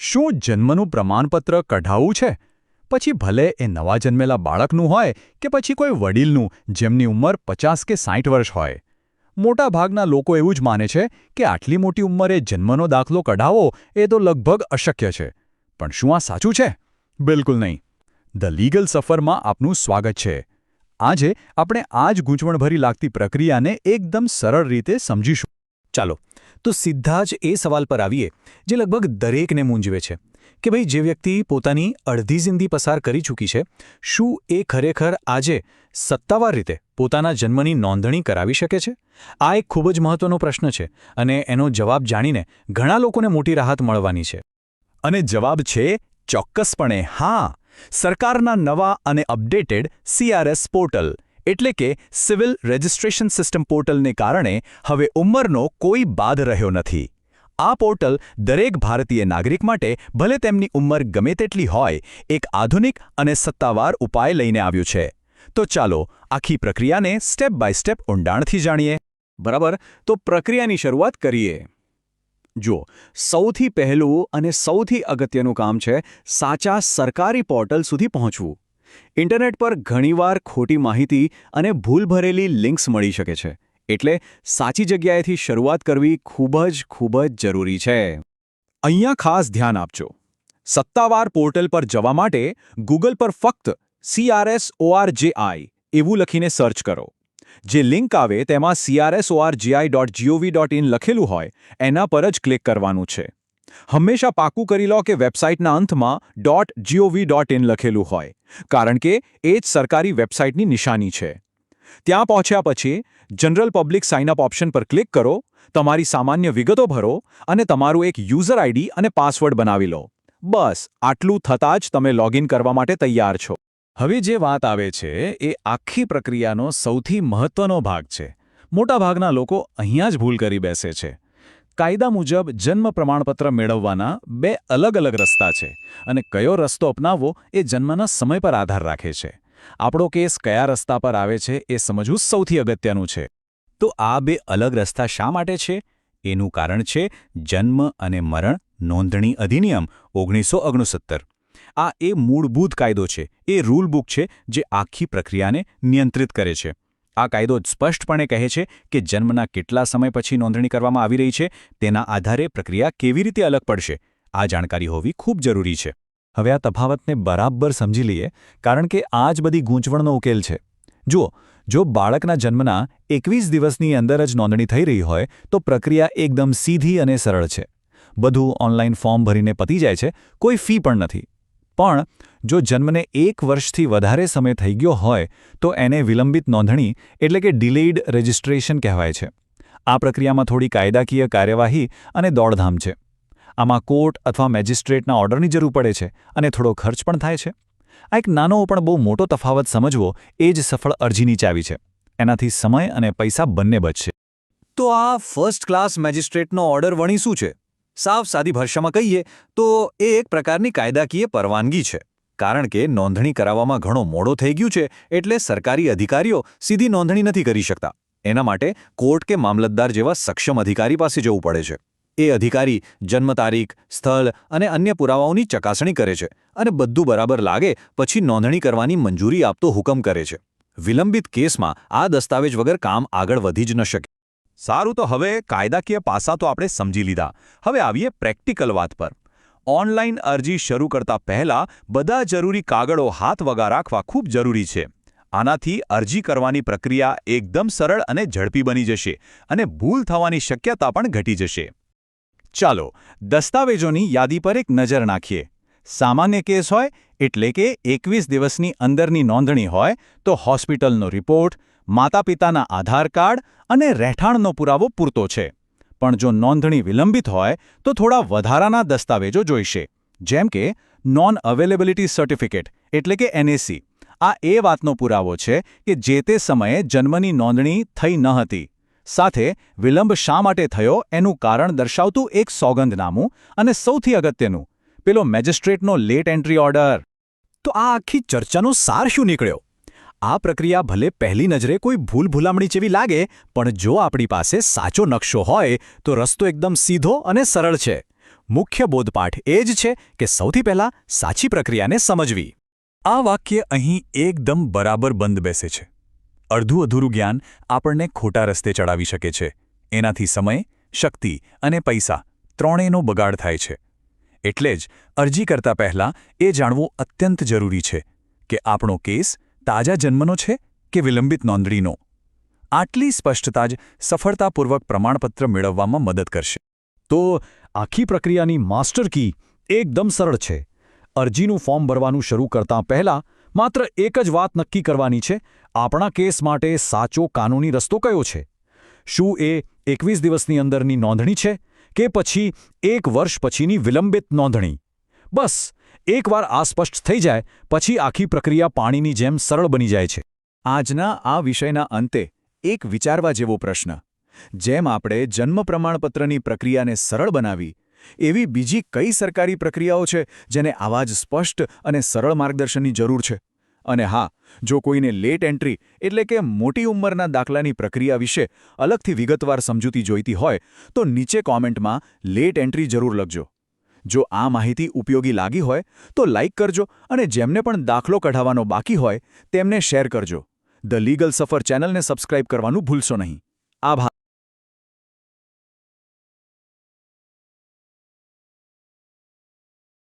શું જન્મનું પ્રમાણપત્ર કઢાવવું છે? પછી ભલે એ નવા જન્મેલા બાળકનું હોય કે પછી કોઈ વડીલનું, જેમની ઉંમર પચાસ કે સાઠ વર્ષ હોય. મોટાભાગના લોકો એવું જ માને છે કે આટલી મોટી ઉંમરે જન્મનો દાખલો કઢાવો એ તો લગભગ અશક્ય છે. પણ શું આ સાચું છે? બિલકુલ નહીં. ધ લીગલ સફરમાં આપનું સ્વાગત છે. આજે આપણે આ જ ગૂંચવણભરી લાગતી પ્રક્રિયાને એકદમ સરળ રીતે સમજીશું. ચાલો તો સીધા જ એ સવાલ પર આવીએ, જે લગભગ દરેકને મૂંઝવે છે, કે ભાઈ જે વ્યક્તિ પોતાની અડધી જિંદગી પસાર કરી ચૂકી છે, શું એ ખરેખર આજે સત્તાવાર રીતે પોતાના જન્મની નોંધણી કરાવી શકે છે? આ એક ખૂબ જ મહત્વનો પ્રશ્ન છે અને એનો જવાબ જાણીને ઘણા લોકોને મોટી રાહત મળવાની છે. અને જવાબ છે ચોક્કસપણે હા. સરકારના નવા અને અપડેટેડ સીઆરએસ પોર્ટલ. એટલે કે સિવિલ રજિસ્ટ્રેશન સિસ્ટમ પોર્ટલને કારણે હવે ઉંમરનો કોઈ બાદ રહ્યો નથી. આ પોર્ટલ દરેક ભારતીય નાગરિક માટે ભલે તેમની ઉંમર ગમે તેટલી હોય, એક આધુનિક અને સત્તાવાર ઉપાય લઈને આવ્યું છે. તો ચાલો આખી પ્રક્રિયાને સ્ટેપ બાય સ્ટેપ ઊંડાણથી જાણીએ. બરાબર? તો પ્રક્રિયાની શરૂઆત કરીએ. જો સૌથી પહેલું અને સૌથી અગત્યનું કામ છે સાચા સરકારી પોર્ટલ સુધી પહોંચવું. ઇન્ટરનેટ પર ઘણીવાર ખોટી માહિતી અને ભૂલભરેલી લિંક્સ મળી શકે છે. એટલે સાચી જગ્યાએથી શરૂઆત કરવી ખૂબ જ ખૂબ જ જરૂરી છે. અહીંયા ખાસ ધ્યાન આપજો. સત્તાવાર પોર્ટલ પર જવા માટે ગૂગલ પર ફક્ત સીઆરએસ ઓઆરજેઆઈ એવું લખીને સર્ચ કરો. જે લિંક આવે તેમાં CRSORGI dot GOV dot in લખેલું હોય, એના પર જ ક્લિક કરવાનું છે. હંમેશા પાકું કરી લો કે વેબસાઇટના અંતમાં. ડોટ જીઓવી ડોટ ઇન લખેલું હોય, કારણ કે એ જ સરકારી વેબસાઇટની નિશાની છે. ત્યાં પહોંચ્યા પછી general public sign up option પર ક્લિક કરો, તમારી સામાન્ય વિગતો ભરો અને તમારું એક યુઝર આઈડી અને પાસવર્ડ બનાવી લો. બસ, આટલું થતાં જ તમે લોગિન કરવા માટે તૈયાર છો. હવે જે વાત આવે છે, એ આખી પ્રક્રિયાનો સૌથી મહત્વનો ભાગ છે. મોટાભાગના લોકો અહીંયા જ ભૂલ કરી બેસે છે. કાયદા મુજબ જન્મ પ્રમાણપત્ર મેળવવાના બે અલગ અલગ રસ્તા છે અને કયો રસ્તો અપનાવવો એ જન્મના સમય પર આધાર રાખે છે. આપણો કેસ કયા રસ્તા પર આવે છે એ સમજવું સૌથી અગત્યનું છે. તો આ બે અલગ રસ્તા શા માટે છે? એનું કારણ છે જન્મ અને મરણ નોંધણી અધિનિયમ ઓગણીસો આ એ મૂળભૂત કાયદો છે. એ રૂલબુક છે જે આખી પ્રક્રિયાને નિયંત્રિત કરે છે. આ કાયદો સ્પષ્ટપણે કહે છે કે જન્મના કેટલા સમય પછી નોંધણી કરવામાં આવી રહી છે તેના આધારે પ્રક્રિયા કેવી રીતે અલગ પડશે, આ જાણકારી હોવી ખૂબ જરૂરી છે. હવે આ તફાવતને બરાબર સમજી લઈએ, કારણ કે આ જ બધી ગૂંચવણનો ઉકેલ છે. જુઓ, જો બાળકના જન્મના એકવીસ દિવસની અંદર જ નોંધણી થઈ રહી હોય, તો પ્રક્રિયા એકદમ સીધી અને સરળ છે. બધું ઓનલાઈન ફોર્મ ભરીને પતી જાય છે, કોઈ ફી પણ નથી. પણ જો જન્મને એક વર્ષથી વધારે સમય થઈ ગયો હોય, તો એને વિલંબિત નોંધણી એટલે કે ડિલેઇડ રજિસ્ટ્રેશન કહેવાય છે. આ પ્રક્રિયામાં થોડી કાયદાકીય કાર્યવાહી અને દોડધામ છે. આમાં કોર્ટ અથવા મેજિસ્ટ્રેટના ઓર્ડરની જરૂર પડે છે અને થોડો ખર્ચ પણ થાય છે. આ એક નાનો પણ બહુ મોટો તફાવત સમજવો એ જ સફળ અરજીની ચાવી છે. એનાથી સમય અને પૈસા બંને બચશે. તો આ ફર્સ્ટ ક્લાસ મેજિસ્ટ્રેટનો ઓર્ડર વણી શું છે? સાવ સાદી ભાષામાં કહીએ તો એ એક પ્રકારની કાયદાકીય પરવાનગી છે. કારણ કે નોંધણી કરાવવામાં ઘણો મોડો થઈ ગયું છે એટલે સરકારી અધિકારીઓ સીધી નોંધણી નથી કરી શકતા. એના માટે કોર્ટ કે મામલતદાર જેવા સક્ષમ અધિકારી પાસે જવું પડે છે. એ અધિકારી જન્મ તારીખ, સ્થળ અને અન્ય પુરાવાઓની ચકાસણી કરે છે અને બધું બરાબર લાગે પછી નોંધણી કરવાની મંજૂરી આપતો હુકમ કરે છે. વિલંબિત કેસમાં આ દસ્તાવેજ વગર કામ આગળ વધી જ ન શકે. સારું તો હવે કાયદાકીય પાસા તો આપણે સમજી લીધા. હવે આવીએ પ્રેક્ટિકલ વાત પર. ઓનલાઈન અરજી શરૂ કરતા પહેલા બધા જરૂરી કાગળો હાથ વગા રાખવા ખૂબ જરૂરી છે. આનાથી અરજી કરવાની પ્રક્રિયા એકદમ સરળ અને ઝડપી બની જશે અને ભૂલ થવાની શક્યતા પણ ઘટી જશે. ચાલો, દસ્તાવેજોની યાદી પર એક નજર નાખીએ. સામાન્ય કેસ હોય, એટલે કે એકવીસ દિવસની અંદરની નોંધણી હોય, તો હોસ્પિટલનો રિપોર્ટ માતા પિતાના આધાર કાર્ડ અને રહેઠાણનો પુરાવો પૂરતો છે. પણ જો નોંધણી વિલંબિત હોય, તો થોડા વધારાના દસ્તાવેજો જોઈશે. જેમ કે નોન અવેલેબિલિટી સર્ટિફિકેટ એટલે કે એનએસી આ એ વાતનો પુરાવો છે કે જે તે સમયે જન્મની નોંધણી થઈ ન હતી. સાથે, વિલંબ શા માટે થયો એનું કારણ દર્શાવતું એક સોગંદનામું અને સૌથી અગત્યનું, પેલો મેજિસ્ટ્રેટનો લેટ એન્ટ્રી ઓર્ડર. તો આ આખી ચર્ચાનો સાર શું નીકળ્યો? આ પ્રક્રિયા ભલે પહેલી નજરે કોઈ ભૂલ ભૂલામણી જેવી લાગે, પણ જો આપણી પાસે સાચો નકશો હોય, તો રસ્તો એકદમ સીધો અને સરળ છે. મુખ્ય બોધપાઠ એ જ છે કે સૌથી પહેલા સાચી પ્રક્રિયાને સમજવી. આ વાક્ય અહીં એકદમ બરાબર બંધ બેસે છે. અડધું અધૂરું જ્ઞાન આપણને ખોટા રસ્તે ચડાવી શકે છે. એનાથી સમય, શક્તિ અને પૈસા ત્રણેયનો બગાડ થાય છે. એટલે જ અરજી કરતા પહેલાં એ જાણવું અત્યંત જરૂરી છે કે આપણો કેસ તાજા જન્મનો છે કે વિલંબિત નોંધણીનો? આટલી સ્પષ્ટતા જ સફળતાપૂર્વક પ્રમાણપત્ર મેળવવામાં મદદ કરશે. તો આખી પ્રક્રિયાની માસ્ટર કી એકદમ સરળ છે. અરજીનું ફોર્મ ભરવાનું શરૂ કરતાં પહેલાં માત્ર એક જ વાત નક્કી કરવાની છે, આપણા કેસ માટે સાચો કાનૂની રસ્તો કયો છે? શું એ એકવીસ દિવસની અંદરની નોંધણી છે કે પછી એક વર્ષ પછીની વિલંબિત નોંધણી? બસ, એકવાર આ સ્પષ્ટ થઈ જાય, પછી આખી પ્રક્રિયા પાણીની જેમ સરળ બની જાય છે. આજના આ વિષયના અંતે એક વિચારવા જેવો પ્રશ્ન. જેમ આપણે જન્મ પ્રમાણપત્રની પ્રક્રિયાને સરળ બનાવી, એવી બીજી કઈ સરકારી પ્રક્રિયાઓ છે જેને આવા જ સ્પષ્ટ અને સરળ માર્ગદર્શનની જરૂર છે? અને હા, જો કોઈને લેટ એન્ટ્રી એટલે કે મોટી ઉંમરના દાખલાની પ્રક્રિયા વિશે અલગથી વિગતવાર સમજૂતી જોઈતી હોય, તો નીચે કોમેન્ટમાં લેટ એન્ટ્રી જરૂર લખજો. જો આ માહિતી ઉપયોગી લાગી હોય, તો લાઇક કરજો અને જેમને પણ દાખલો કઢાવવાનો બાકી હોય, તેમને શેર કરજો. ધ લીગલ સફર ચેનલને સબસ્ક્રાઇબ કરવાનું ભૂલશો નહીં. આભાર.